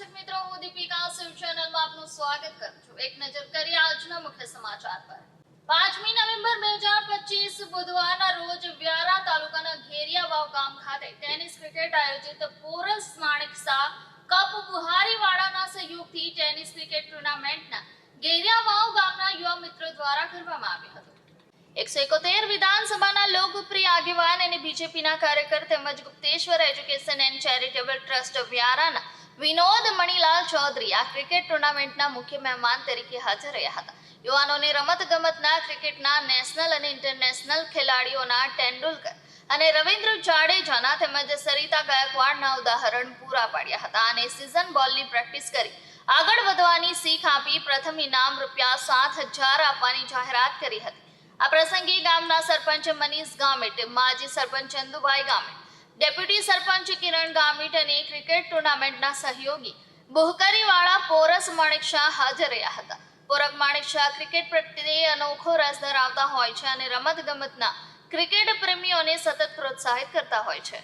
દર્શક મિત્રો, હું દીપિકા શિવ ચેનલમાં આપનું સ્વાગત કરું છું. એક નજર કરીએ આજના મુખ્ય સમાચાર પર. પાંચમી નવેમ્બર બે હજાર પચીસ બુધવારના રોજ વ્યારા તાલુકાના ઘેરિયા ગામ ખાતે ટેનિસ ક્રિકેટ આયોજિત પોરસ માણેક કપ બુહારીવાડાના સહયોગથી ટેનિસ ક્રિકેટ ટુર્નામેન્ટના ઘેરિયા ગામના યુવા મિત્રો દ્વારા કરવામાં આવ્યો હતો. એકસો એકોતેર વિધાનસભાના લોકપ્રિય આગેવાન અને બીજેપીના કાર્યકર તેમજ Gupteshwar education and charitable trust વ્યારાના Vinod Manilal Chaudhari આ ક્રિકેટ ટુર્નામેન્ટના મુખ્ય મહેમાન તરીકે હાજર રહ્યા હતા. યુવાનોને રમત ગમતના ક્રિકેટના, નેશનલ અને ઇન્ટરનેશનલ ખેલાડીઓના તેંડુલકર અને રવિન્દ્ર જાડેજાના તેમજ સરિતા ગાયકવાડના ઉદાહરણ પૂરા પાડ્યા હતા અને સિઝન બોલની પ્રેક્ટિસ કરી આગળ વધવાની શીખ આપી પ્રથમ ઇનામ રૂપિયા સાત હજાર આપવાની જાહેરાત કરી હતી. આ પ્રસંગે ગામના સરપંચ મનીષ ગામેટ, માજી સરપંચ ચંદુભાઈ ગામિત ડેપ્યુટી સરપંચ કિરણ ગામિત અને ક્રિકેટ ટુર્નામેન્ટના સહયોગી બોહકરીવાળા પોરસ માણેક શાહ હાજર રહ્યા હતા. પોરક માણેક શાહ ક્રિકેટ પ્રત્યે અનોખો રસ ધરાવતા હોય છે અને રમત ગમતના ક્રિકેટ પ્રેમીઓને સતત પ્રોત્સાહિત કરતા હોય છે.